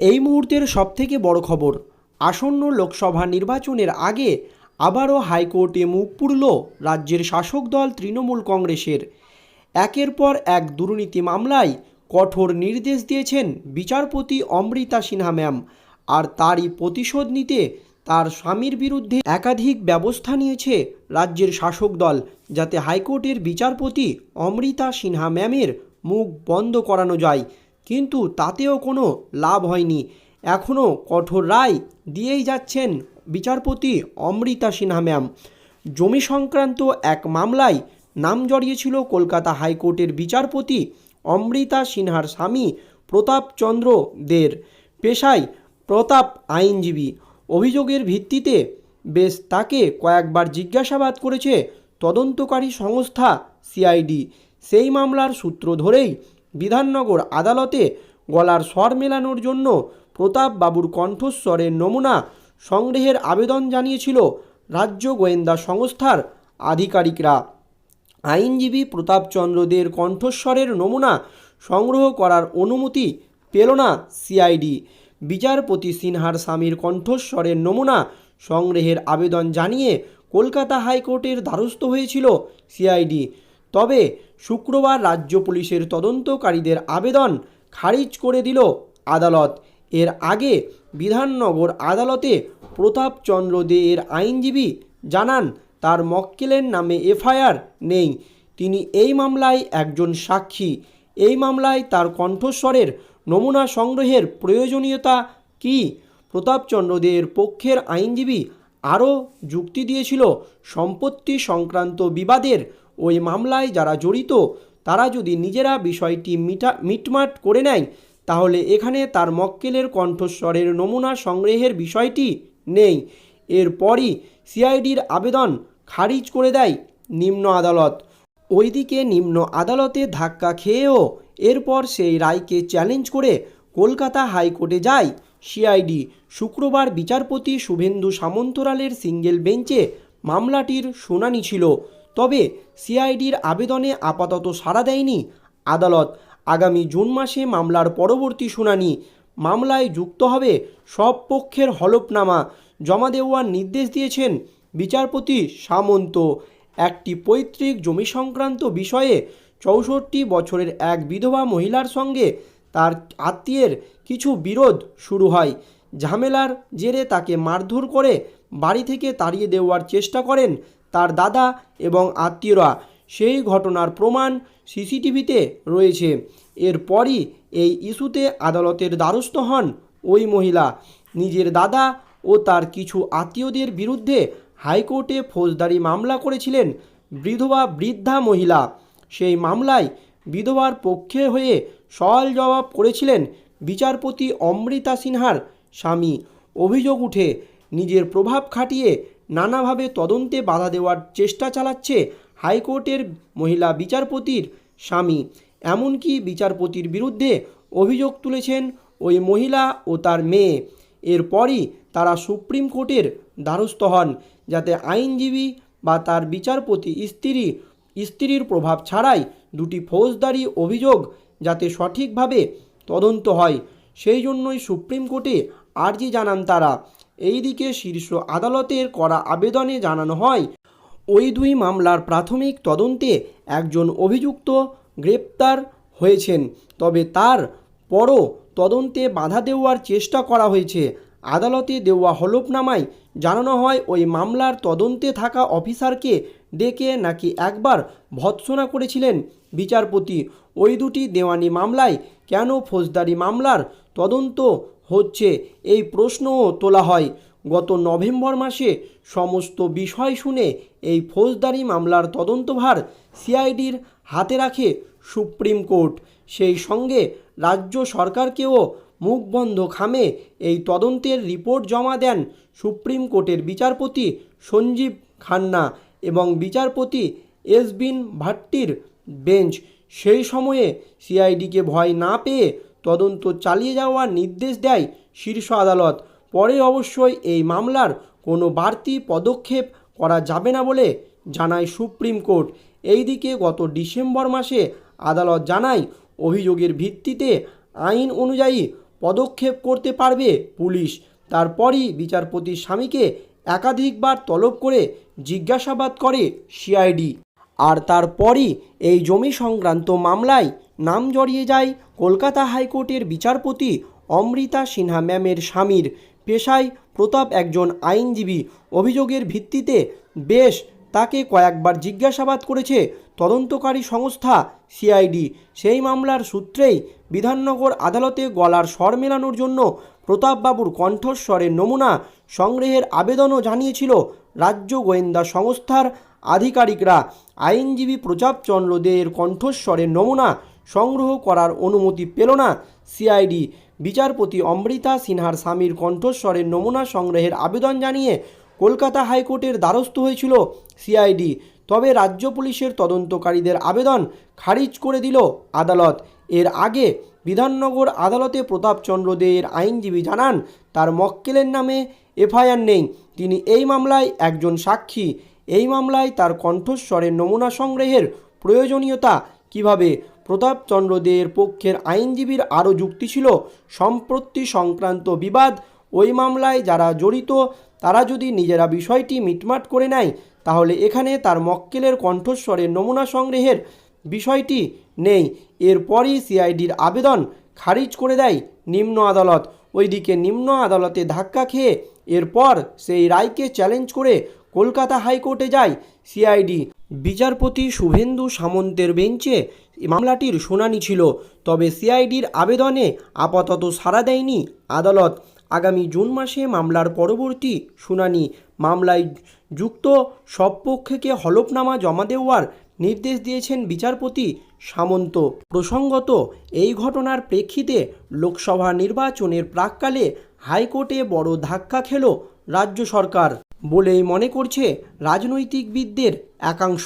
এই মুহূর্তের সবথেকে বড় খবর, আসন্ন লোকসভা নির্বাচনের আগে আবারও হাইকোর্টে মুখ পুরল রাজ্যের শাসক দল তৃণমূল কংগ্রেসের। একের পর এক দুর্নীতি মামলায় কঠোর নির্দেশ দিয়েছেন বিচারপতি অমৃতা সিনহা ম্যাম, আর তারই প্রতিশোধ নিতে তার স্বামীর বিরুদ্ধে একাধিক ব্যবস্থা নিয়েছে রাজ্যের শাসক দল, যাতে হাইকোর্টের বিচারপতি অমৃতা সিনহা ম্যামের মুখ বন্ধ করানো যায়। কিন্তু তাতেও কোনো লাভ হয়নি। এখনও কঠোর রায় দিয়েই যাচ্ছেন বিচারপতি অমৃতা সিনহা ম্যাম। জমি সংক্রান্ত এক মামলায় নাম জড়িয়েছিল কলকাতা হাইকোর্টের বিচারপতি অমৃতা সিনহার স্বামী প্রতাপচন্দ্র দের পেশায় প্রতাপ আইনজীবী। অভিযোগের ভিত্তিতে বেশ তাকে কয়েকবার জিজ্ঞাসাবাদ করেছে তদন্তকারী সংস্থা সিআইডি। সেই মামলার সূত্র ধরেই বিধাননগর আদালতে গলার স্বর মেলানোর জন্য প্রতাপ বাবুর কণ্ঠস্বরের নমুনা সংগ্রহের আবেদন জানিয়েছিল রাজ্য গোয়েন্দা সংস্থার আধিকারিকরা। আইনজীবী প্রতাপচন্দ্র দের কণ্ঠস্বরের নমুনা সংগ্রহ করার অনুমতি পেল না সিআইডি। বিচারপতি সিনহার স্বামীর কণ্ঠস্বরের নমুনা সংগ্রহের আবেদন জানিয়ে কলকাতা হাইকোর্টের দ্বারস্থ হয়েছিল সিআইডি। তবে শুক্রবার রাজ্য পুলিশের তদন্তকারীদের আবেদন খারিজ করে দিল আদালত। এর আগে বিধাননগর আদালতে প্রতাপচন্দ্র দে এর আইনজীবী জানান, তার মক্কেলের নামে এফআইআর নেই। তিনি এই মামলায় একজন সাক্ষী। এই মামলায় তার কণ্ঠস্বরের নমুনা সংগ্রহের প্রয়োজনীয়তা কি? প্রতাপচন্দ্র দের পক্ষের আইনজীবী আরও যুক্তি দিয়েছিল, সম্পত্তি সংক্রান্ত বিবাদের ওই মামলায় যারা জড়িত, তারা যদি নিজেরা বিষয়টি মিটা, মিটমাট করে নেয়, তাহলে এখানে তার মক্কেলের কণ্ঠস্বরের নমুনা সংগ্রহের বিষয়টি নেই। এরপরই সিআইডির আবেদন খারিজ করে দেয় নিম্ন আদালত। ওইদিকে নিম্ন আদালতে ধাক্কা খেয়েও এরপর সেই রায়কে চ্যালেঞ্জ করে কলকাতা হাইকোর্টে যায় সিআইডি। শুক্রবার বিচারপতি শুভেন্দু সামন্তরালের সিঙ্গেল বেঞ্চে মামলাটির শুনানি ছিল। তবে সিআইডির আবেদনে আপাতত সাড়া দেয়নি আদালত। আগামী জুন মাসে মামলার পরবর্তী শুনানি। মামলায় যুক্ত হবে সব পক্ষের হলফনামা জমা দেওয়ার নির্দেশ দিয়েছেন বিচারপতি সামন্ত। একটি পৈতৃক জমি সংক্রান্ত বিষয়ে চৌষট্টি বছরের এক বিধবা মহিলার সঙ্গে তার আত্মীয়ের কিছু বিরোধ শুরু হয়। ঝামেলার জেরে তাকে মারধর করে বাড়ি থেকে তাড়িয়ে দেওয়ার চেষ্টা করেন তার দাদা এবং আত্মীয়রা। সেই ঘটনার প্রমাণ সিসিটিভিতে রয়েছে। এরপরই এই ইস্যুতে আদালতের দ্বারস্থ হন ওই মহিলা। নিজের দাদা ও তার কিছু আত্মীয়দের বিরুদ্ধে হাইকোর্টে ফৌজদারি মামলা করেছিলেন বিধবা বৃদ্ধা মহিলা। সেই মামলায় বিধবার পক্ষে হয়ে সওয়াল জবাব করেছিলেন বিচারপতি অমৃতা সিনহার স্বামী। অভিযোগ উঠে, নিজের প্রভাব খাটিয়ে নানাভাবে তদন্তে বাধা দেওয়ার চেষ্টা চালাচ্ছে হাইকোর্টের মহিলা বিচারপতির স্বামী। এমনকি বিচারপতির বিরুদ্ধে অভিযোগ তুলেছেন ওই মহিলা ও তার মেয়ে। এরপরই তারা সুপ্রিম কোর্টের দ্বারস্থ হন, যাতে আইনজীবী বা তার বিচারপতি স্ত্রী, স্ত্রীর প্রভাব ছাড়াই দুটি ফৌজদারি অভিযোগ যাতে সঠিকভাবে তদন্ত হয়। সেই জন্যই সুপ্রিম কোর্টে আর্জি জানান তারা। এইদিকে শীর্ষ আদালতের করা আবেদনে জানানো হয়, ওই দুই মামলার প্রাথমিক তদন্তে একজন অভিযুক্ত গ্রেপ্তার হয়েছেন, তবে তার পরও তদন্তে বাধা দেওয়ার চেষ্টা করা হয়েছে। আদালতে দেওয়া হলফনামায় জানানো হয়, ওই মামলার তদন্তে থাকা অফিসারকে ডেকে নাকি একবার ভৎসনা করেছিলেন বিচারপতি। ওই দুটি দেওয়ানি মামলায় কেন ফৌজদারি মামলার তদন্ত হচ্ছে, এই প্রশ্নও তোলা হয়। গত নভেম্বর মাসে সমস্ত বিষয় শুনে এই ফৌজদারি মামলার তদন্তভার সিআইডির হাতে রাখে সুপ্রিম কোর্ট। সেই সঙ্গে রাজ্য সরকারকেও মুখবন্ধ খামে এই তদন্তের রিপোর্ট জমা দেন সুপ্রিম কোর্টের বিচারপতি সঞ্জীব খান্না এবং বিচারপতি এসবিন ভাট্টির বেঞ্চ। সেই সময়ে সিআইডিকে ভয় না পেয়ে তদন্ত চালিয়ে যাওয়ার নির্দেশ দেয় শীর্ষ আদালত। পরে অবশ্যই এই মামলার কোনো বাড়তি পদক্ষেপ করা যাবে না বলে জানায় সুপ্রিম কোর্ট। এইদিকে গত ডিসেম্বর মাসে আদালত জানায়, অভিযোগের ভিত্তিতে আইন অনুযায়ী পদক্ষেপ করতে পারবে পুলিশ। তারপরই বিচারপতির স্বামীকে একাধিকবার তলব করে জিজ্ঞাসাবাদ করে সিআইডি। আর তারপরই এই জমি সংক্রান্ত মামলায় নাম জড়িয়ে যায় কলকাতা হাইকোর্টের বিচারপতি অমৃতা সিনহা ম্যামের স্বামীর। পেশায় প্রতাপ একজন আইনজীবী। অভিযোগের ভিত্তিতে বেশ তাকে কয়েকবার জিজ্ঞাসাবাদ করেছে তদন্তকারী সংস্থা সিআইডি। সেই মামলার সূত্রেই বিধাননগর আদালতে গলার স্বর মেলানোর জন্য প্রতাপবাবুর কণ্ঠস্বরের নমুনা সংগ্রহের আবেদনও জানিয়েছিল রাজ্য গোয়েন্দা সংস্থার আধিকারিকরা। আইনজীবী প্রতাপচন্দ্র দেয়ের কণ্ঠস্বরের নমুনা সংগ্রহ করার অনুমতি পেল না। সিআইডি বিচারপতি অমৃতা সিনহার স্বামীর কণ্ঠস্বরের নমুনা সংগ্রহের আবেদন জানিয়ে কলকাতা হাইকোর্টের দ্বারস্থ হয়েছিল। সিআইডি তবে রাজ্য পুলিশের তদন্তকারীদের আবেদন খারিজ করে দিল আদালত। এর আগে বিধাননগর আদালতে প্রতাপচন্দ্র দেয়ের আইনজীবী জানান, তার মক্কেলের নামে এফআইআর নেই। তিনি এই মামলায় একজন সাক্ষী। এই মামলায় তার কণ্ঠস্বরের নমুনা সংগ্রহের প্রয়োজনীয়তা কীভাবে প্রতাপচন্দ্র দেয়ের পক্ষের আইনজীবীর আরও যুক্তি ছিল? সম্পত্তি সংক্রান্ত বিবাদ, ওই মামলায় যারা জড়িত, তারা যদি নিজেরা বিষয়টি মিটমাট করে নেয়, তাহলে এখানে তার মক্কেলের কণ্ঠস্বরের নমুনা সংগ্রহের বিষয়টি নেই। এরপরই সিআইডির আবেদন খারিজ করে দেয় নিম্ন আদালত। ওইদিকে নিম্ন আদালতে ধাক্কা খেয়ে এরপর সেই রায়কে চ্যালেঞ্জ করে কলকাতা হাইকোর্টে যায় সিআইডি। বিচারপতি শুভেন্দু সামন্তের বেঞ্চে মামলাটির শুনানি ছিল, তবে সিআইডির আবেদনে আপাতত সাড়া দেয়নি আদালত। আগামী জুন মাসে মামলার পরবর্তী শুনানি। মামলায় যুক্ত সব পক্ষকে হলফনামা জমা দেওয়ার নির্দেশ দিয়েছেন বিচারপতি সামন্ত। প্রসঙ্গত, এই ঘটনার প্রেক্ষিতে লোকসভা নির্বাচনের প্রাককালে হাইকোর্টে বড় ধাক্কা খেল রাজ্য সরকার। বলেই মনে করছে রাজনৈতিকবিদদের একাংশ।